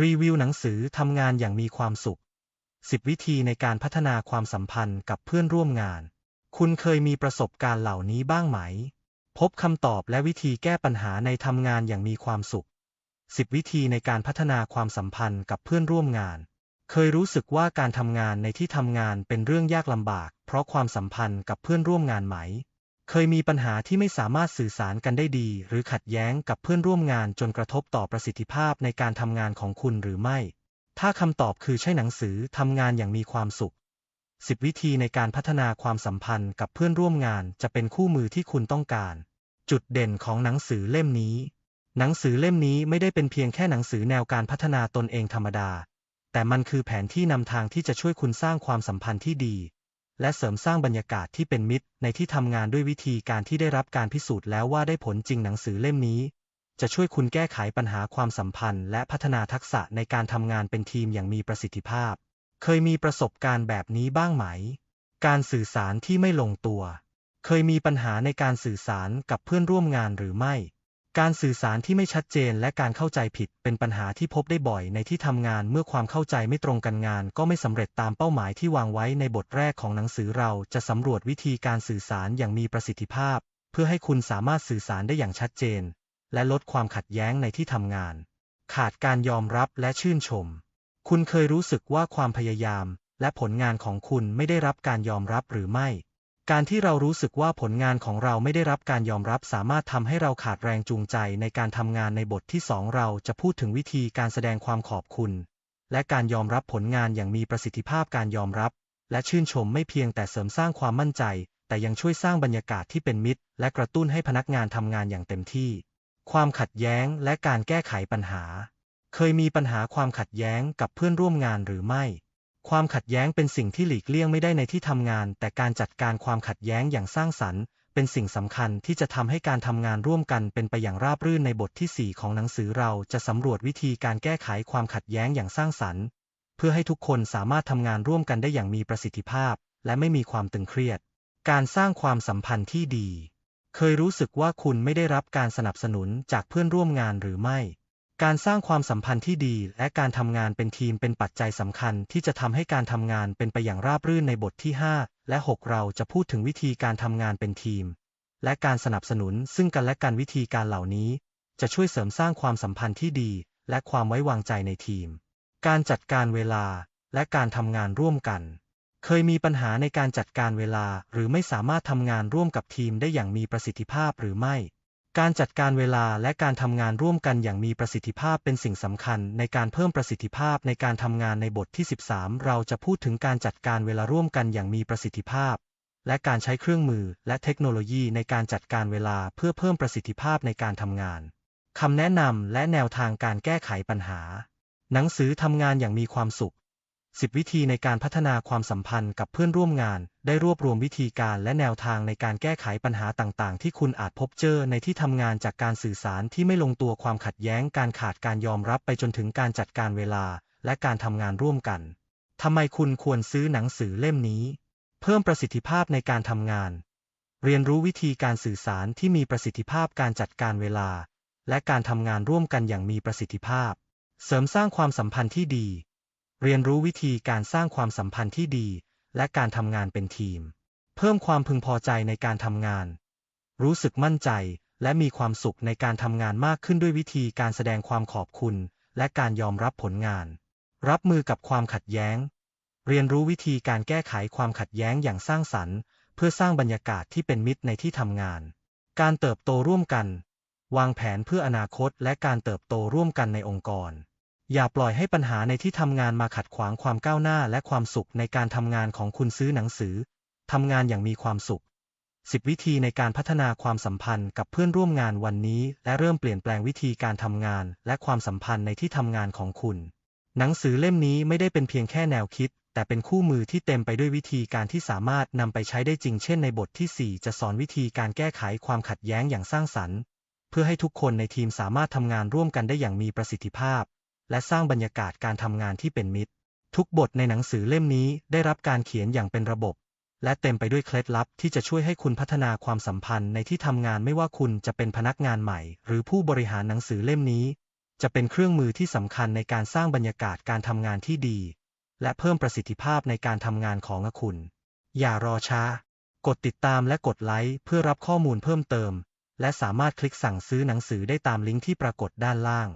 รีวิวหนังสือทำงานอย่างมีความสุข 10 วิธีในการพัฒนาความสัมพันธ์กับเพื่อนร่วมงาน คุณเคยมีประสบการณ์เหล่านี้บ้างไหม พบคำตอบและวิธีแก้ปัญหาในทำงานอย่างมีความสุข 10 วิธีในการพัฒนาความสัมพันธ์กับเพื่อนร่วมงาน เคยรู้สึกว่าการทำงานในที่ทำงานเป็นเรื่องยากลำบาก เพราะความสัมพันธ์กับเพื่อนร่วมงานไหม เคยมีปัญหาที่ไม่สามารถสื่อสารกันได้ดี หรือขัดแย้งกับเพื่อนร่วมงานจนกระทบต่อประสิทธิภาพในการทำงานของคุณหรือไม่ ถ้าคำตอบคือใช่หนังสือทำงานอย่างมีความสุข 10 วิธีในการพัฒนาความสัมพันธ์กับเพื่อนร่วมงานจะเป็นคู่มือที่คุณต้องการ จุดเด่นของหนังสือเล่มนี้ หนังสือเล่มนี้ไม่ได้เป็นเพียงแค่หนังสือแนวการพัฒนาตนเองธรรมดา แต่มันคือแผนที่นำทางที่จะช่วยคุณสร้างความสัมพันธ์ที่ดี และเสริมสร้างบรรยากาศที่เป็นมิตรในที่ทำงานด้วยวิธีการที่ได้รับการพิสูจน์แล้วว่าได้ผลจริงหนังสือเล่มนี้ จะช่วยคุณแก้ไขปัญหาความสัมพันธ์ และพัฒนาทักษะในการทำงานเป็นทีมอย่างมีประสิทธิภาพ เคยมีประสบการณ์แบบนี้บ้างไหม การสื่อสารที่ไม่ลงตัว เคยมีปัญหาในการสื่อสารกับเพื่อนร่วมงานหรือไม่ การสื่อสารที่ไม่ชัดเจนและการเข้าใจผิดเป็นปัญหาที่พบได้บ่อยในที่ทำงานเมื่อความเข้าใจไม่ตรงกันงาน ก็ไม่สำเร็จตามเป้าหมายที่วางไว้ในบทแรกของหนังสือเราจะสำรวจวิธีการสื่อสารอย่างมีประสิทธิภาพ เพื่อให้คุณสามารถสื่อสารได้อย่างชัดเจน และลดความขัดแย้งในที่ทำงาน ขาดการยอมรับและชื่นชม คุณเคยรู้สึกว่าความพยายาม และผลงานของคุณไม่ได้รับการยอมรับหรือไม่ การที่เรารู้สึกว่าผลงานของเราไม่ได้รับการยอมรับสามารถทำให้เราขาดแรงจูงใจในการทำงานในบทที่ 2 เราจะพูดถึงวิธีการแสดงความขอบคุณ และการยอมรับผลงานอย่างมีประสิทธิภาพการยอมรับ และชื่นชมไม่เพียงแต่เสริมสร้างความมั่นใจ แต่ยังช่วยสร้างบรรยากาศที่เป็นมิตร และกระตุ้นให้พนักงานทำงานอย่างเต็มที่ ความขัดแย้งและการแก้ไขปัญหา เคยมีปัญหาความขัดแย้งกับเพื่อนร่วมงานหรือไม่ ความขัดแย้งเป็นสิ่งที่หลีกเลี่ยงไม่ได้ในที่ทำงาน แต่การจัดการความขัดแย้งอย่างสร้างสรรค์ เป็นสิ่งสำคัญที่จะทำให้การทำงานร่วมกันเป็นไปอย่างราบรื่นในบทที่ 4 ของหนังสือเราจะสำรวจวิธีการแก้ไขความขัดแย้งอย่างสร้างสรรค์ เพื่อให้ทุกคนสามารถทำงานร่วมกันได้อย่างมีประสิทธิภาพ และไม่มีความตึงเครียด การสร้างความสัมพันธ์ที่ดี เคยรู้สึกว่าคุณไม่ได้รับการสนับสนุนจากเพื่อนร่วมงานหรือไม่ การสร้างความสัมพันธ์ที่ดีและการทำงานเป็นทีมเป็นปัจจัยสำคัญที่จะทำให้การทำงานเป็นไปอย่างราบรื่นในบทที่ 5 และ 6 เราจะพูดถึงวิธีการทำงานเป็นทีม และการสนับสนุนซึ่งกันและกันวิธีการเหล่านี้ จะช่วยเสริมสร้างความสัมพันธ์ที่ดี และความไว้วางใจในทีม การจัดการเวลา และการทำงานร่วมกัน เคยมีปัญหาในการจัดการเวลา หรือไม่สามารถทำงานร่วมกับทีมได้อย่างมีประสิทธิภาพหรือไม่ การจัดการเวลาและการทำงานร่วมกันอย่างมีประสิทธิภาพเป็นสิ่งสำคัญในการเพิ่มประสิทธิภาพในการทำงานในบทที่ 13 เราจะพูดถึงการจัดการเวลาร่วมกันอย่างมีประสิทธิภาพ และการใช้เครื่องมือและเทคโนโลยีในการจัดการเวลาเพื่อเพิ่มประสิทธิภาพในการทำงานคำแนะนำและแนวทางการแก้ไขปัญหา หนังสือทำงานอย่างมีความสุข 10 วิธีในการพัฒนาความสัมพันธ์กับเพื่อนร่วมงาน ได้รวบรวมวิธีการและแนวทางในการแก้ไขปัญหาต่างๆ ที่คุณอาจพบเจอในที่ทำงานจากการสื่อสารที่ไม่ลงตัวความขัดแย้ง การขาดการยอมรับไปจนถึงการจัดการเวลา และการทำงานร่วมกันทำไมคุณควรซื้อหนังสือเล่มนี้ เพิ่มประสิทธิภาพในการทำงาน เรียนรู้วิธีการสื่อสารที่มีประสิทธิภาพการจัดการเวลา และการทำงานร่วมกันอย่างมีประสิทธิภาพ เสริมสร้างความสัมพันธ์ที่ดี เรียนรู้วิธีการสร้างความสัมพันธ์ที่ดี และการทำงานเป็นทีม เพิ่มความพึงพอใจในการทำงาน รู้สึกมั่นใจและมีความสุขในการทำงานมากขึ้นด้วยวิธีการแสดงความขอบคุณ และการยอมรับผลงาน รับมือกับความขัดแย้ง เรียนรู้วิธีการแก้ไขความขัดแย้งอย่างสร้างสรรค์ เพื่อสร้างบรรยากาศที่เป็นมิตรในที่ทำงาน การเติบโตร่วมกัน วางแผนเพื่ออนาคตและการเติบโตร่วมกันในองค์กร อย่าปล่อยให้ปัญหาในที่ทำงานมาขัดขวางความก้าวหน้าและความสุขในการทำงานของคุณซื้อหนังสือทำงานอย่างมีความสุข 10 วิธีในการพัฒนาความสัมพันธ์กับเพื่อนร่วมงานวันนี้ และเริ่มเปลี่ยนแปลงวิธีการทำงาน และความสัมพันธ์ในที่ทำงานของคุณ หนังสือเล่มนี้ไม่ได้เป็นเพียงแค่แนวคิด แต่เป็นคู่มือที่เต็มไปด้วยวิธีการที่สามารถนำไปใช้ได้จริง เช่นในบทที่ 4 จะสอนวิธีการแก้ไขความขัดแย้งอย่างสร้างสรรค์ เพื่อให้ทุกคนในทีมสามารถทำงานร่วมกันได้อย่างมีประสิทธิภาพ และสร้างบรรยากาศการทำงานที่เป็นมิตร ทุกบทในหนังสือเล่มนี้ได้รับการเขียนอย่างเป็นระบบ และเต็มไปด้วยเคล็ดลับที่จะช่วยให้คุณพัฒนาความสัมพันธ์ในที่ทำงานไม่ว่าคุณจะเป็นพนักงานใหม่ หรือผู้บริหารหนังสือเล่มนี้ จะเป็นเครื่องมือที่สำคัญในการสร้างบรรยากาศการทำงานที่ดี และเพิ่มประสิทธิภาพในการทำงานของคุณ อย่ารอช้า กดติดตามและกดไลค์เพื่อรับข้อมูลเพิ่มเติมและสามารถคลิกสั่งซื้อหนังสือได้ตามลิงก์ที่ปรากฏด้านล่าง